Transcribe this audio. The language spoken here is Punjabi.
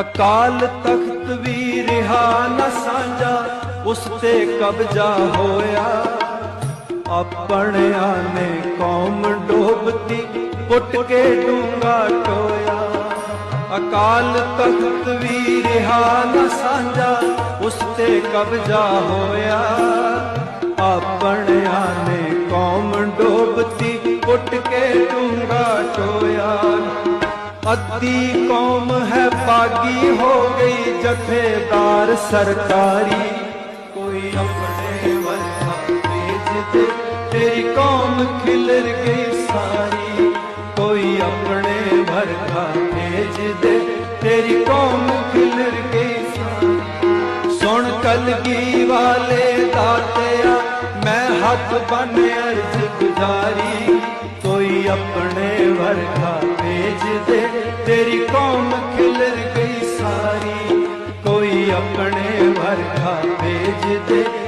ਅਕਾਲ ਤਖਤ ਵੀ ਰਿਹਾ ਨਾ ਸਾਂਝਾ, ਉਸ ਤੇ ਕਬਜ਼ਾ ਹੋਇਆ। ਆਪਣਿਆਂ ਨੇ ਕੌਮ ਡੋਬਤੀ, ਪੁੱਟ ਕੇ ਡੂੰਗਾ ਟੋਇਆ। ਅਕਾਲ ਤਖਤ ਵੀ ਰਿਹਾ ਨਾ ਸਾਂਝਾ, ਉਸ ਤੇ ਕਬਜ਼ਾ ਹੋਇਆ। ਆਪਣਿਆਂ ਨੇ ਕੌਮ ਡੋਬਤੀ, ਪੁੱਟ ਕੇ ਡੂੰਗਾ ਟੋਇਆ। ਅੱਧੀ ਕੌਮ ਹੈ ਬਾਗੀ ਹੋ ਗਈ ਜਥੇਦਾਰ ਸਰਕਾਰੀ। ਕੋਈ ਆਪਣੇ ਵਰਗਾ ਭੇਜ ਦੇ ਤੇਰੀ ਕੌਮ ਖਿਲਰ ਗਈ ਸਾਰੀ। ਕੋਈ ਆਪਣੇ ਵਰਗਾ ਭੇਜ ਦੇ ਤੇਰੀ ਕੌਮ ਖਿਲਰ ਗਈ ਸਾਰੀ। ਸੁਣ ਕਲਗੀ ਵਾਲੇ ਦਾਤਿਆ, ਮੈਂ ਹੱਥ ਬੰਨ ਅਰਜ਼ ਗੁਜ਼ਾਰੀ। ਕੋਈ ਆਪਣੇ ਵਰਗਾ ਭੇਜ ਦੇ ਤੇਰੀ ਕੌਮ ਆਪਣੇ ਵਰਗਾ ਭੇਜ ਦੇ